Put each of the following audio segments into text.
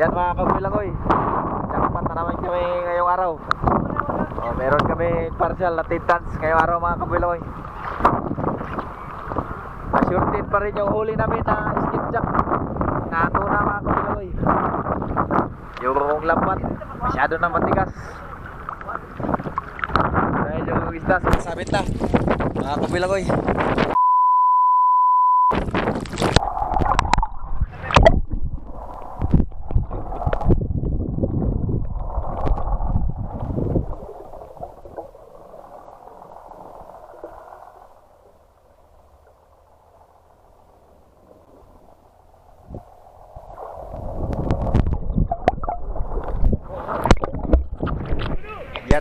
Yan mga kabilangoy. Jackpot na naman kami ngayong araw. Oh, meron kami partial na titans ngayong araw mga kabilangoy. Masurtin pa rin yung huli namin na skip jack. Nato na mga kabilangoy. Yung lambat, masyado na matigas. Dahil yung isda, sabit na. Mga kabilangoy.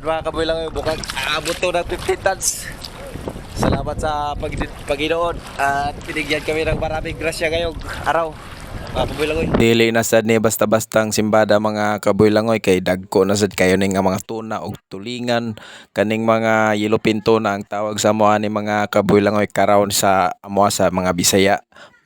Yan mga kabilangoy, bukang aabot to ng 15 tons. Salamat sa pag Paginoon at binigyan kami ng maraming grasya ngayong araw. Dili na sad ni basta-bastang simbada mga kaboy langoy kay dagko na sad kayo ning mga tuna og tulingan kaning mga yellow pinto na ang tawag sa moa ni mga kaboy langoy karon sa amo sa mga Bisaya.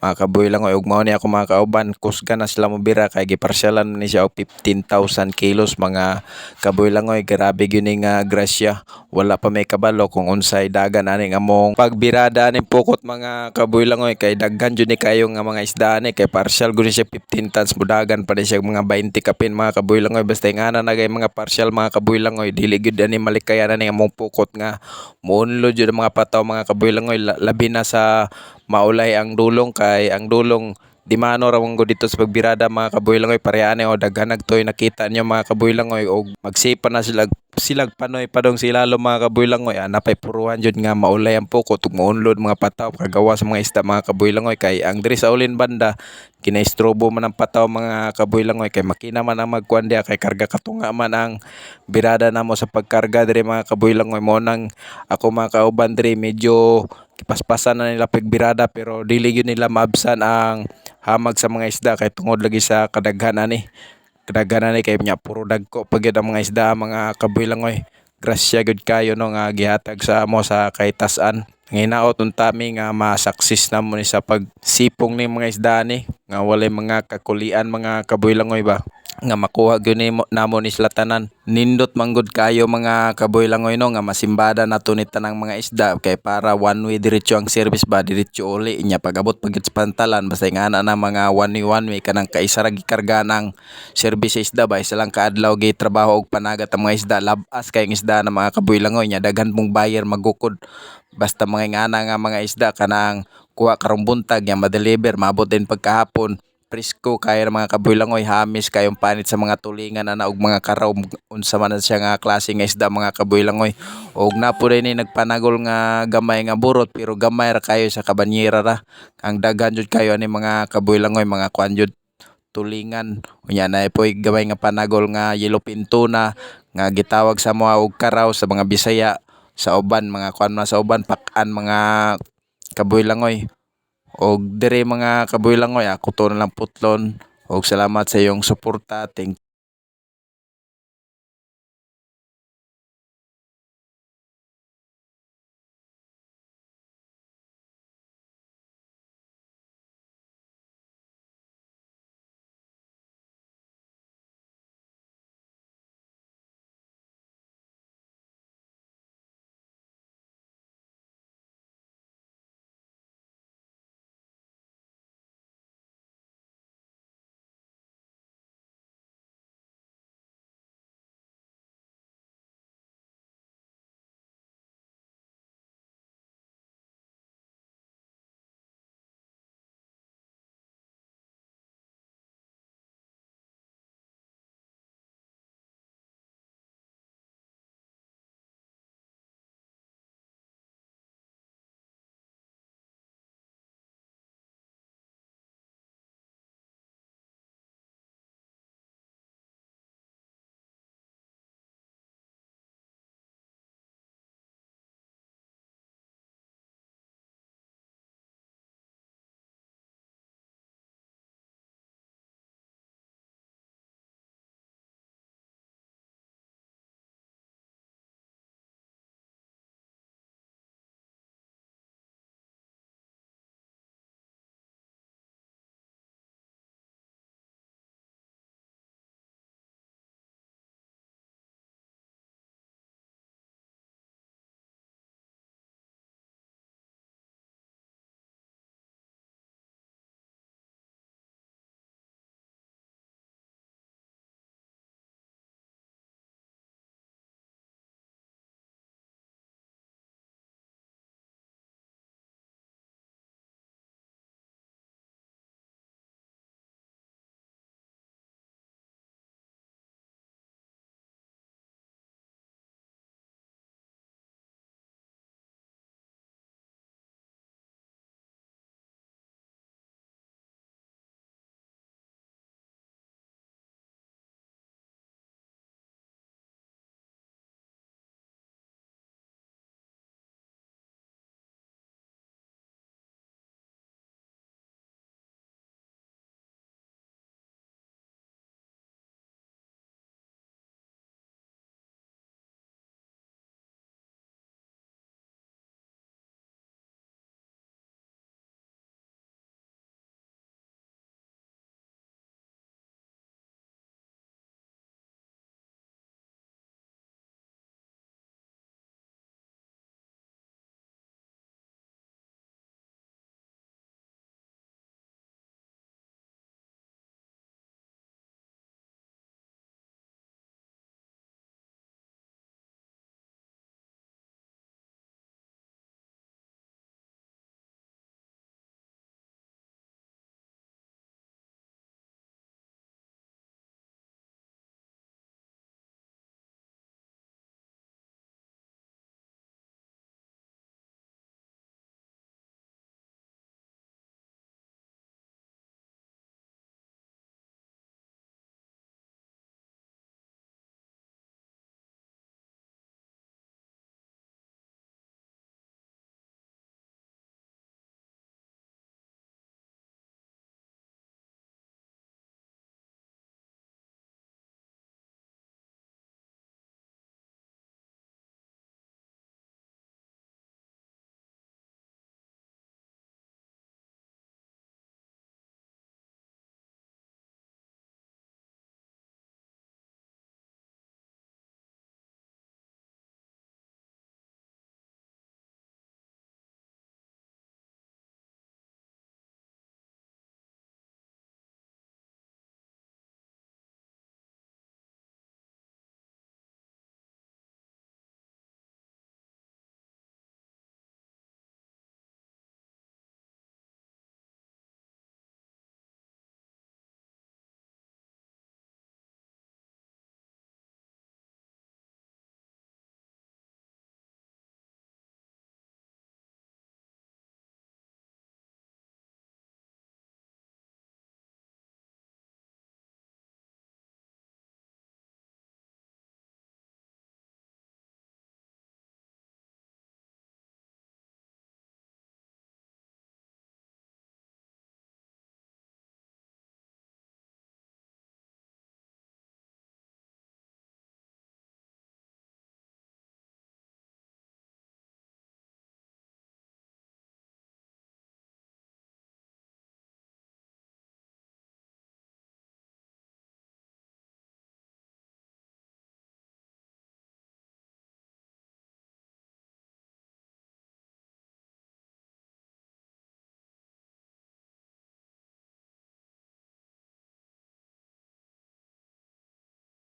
Mga kaboy langoy ug mao ni ako mga kauban kusga na sila mobira kay giparsyalan ni siya og 15,000 kilos mga kaboy langoy grabe gyud nga grasya. Wala pa may kabalo kung unsay dagan aning among pagbirada aning pukot mga kaboy langoy kay daghan jud ni kayo nga mga isda ani. Kay partial gud siya 15 tons. Budagan pa siya mga 20 kapin mga kaboy langoy basta nga na nagay mga partial mga kaboy langoy dili gud ani malikayan ani among pukot nga. Muunlo jud mga pataw mga kaboy langoy la- labi na sa maulay ang dulong kay ang dulong di mano ra mong dito sa pagbirada mga kaboy langoy pareane o daghan nagtoy nakita niyo mga kaboy langoy og magsipa na sila silag panoy padong sila lo mga kaboy langoy ana pay puruhan jud nga maulay ang pukot ug maunlod mga pataw kagawa sa mga isda mga kaboy langoy kay ang diri sa ulin banda kinaistrobo man ang pataw mga kaboy langoy kay makina man ang magkuan diha kay karga katunga man ang birada namo sa pagkarga diri mga kaboy langoy mo nang ako mga kauban diri medyo kipaspasan na nila pagbirada pero dili gyud nila maabsan ang hamag sa mga isda kay tungod lagi sa kadaghan ani. Kadaghan ani kay nya puro dagko pag yun ang mga isda mga kaboy langoy grasya gud kayo no nga gihatag sa amo sa kay tasan. Nginaot untami nga masaksis na mo ni sa pagsipong ni mga isda ni nga walay mga kakulian mga kaboy langoy ba nga makuha gyud ni mo- namo ni sila nindot manggod kayo mga kaboy langoy no nga masimbada na tunit tanang mga isda. Kay para one way diretso ang service ba diretso uli nya pagabot pagit pantalan. Basta nga na na mga one way one way kanang kaisa ra gikarga ng service isda ba. Isa lang kaadlaw gi trabaho og panagat ang mga isda. Labas kay ang isda na mga kaboy langoy nya daghan mong buyer magukod. Basta mga ngana nga mga isda kanang kuha karong buntag nya ma-deliver maabot din pagkahapon presko kaya mga kaboy langoy hamis kayong panit sa mga tulingan na naog mga karaw unsa man na siya nga klase nga isda mga kaboy langoy og napo rin ni nagpanagol nga gamay nga burot pero gamay ra kayo sa kabanyera ra. Ang daghan jud kayo ani mga kaboy langoy mga kuan jud tulingan. Unya na po gamay nga panagol nga yellow pinto na nga gitawag sa mga og karaw sa mga Bisaya sa uban mga kuan na sa uban pakan mga kaboy langoy og dire mga kaboy langoy ako to na lang putlon. Og salamat sa iyong suporta. Thank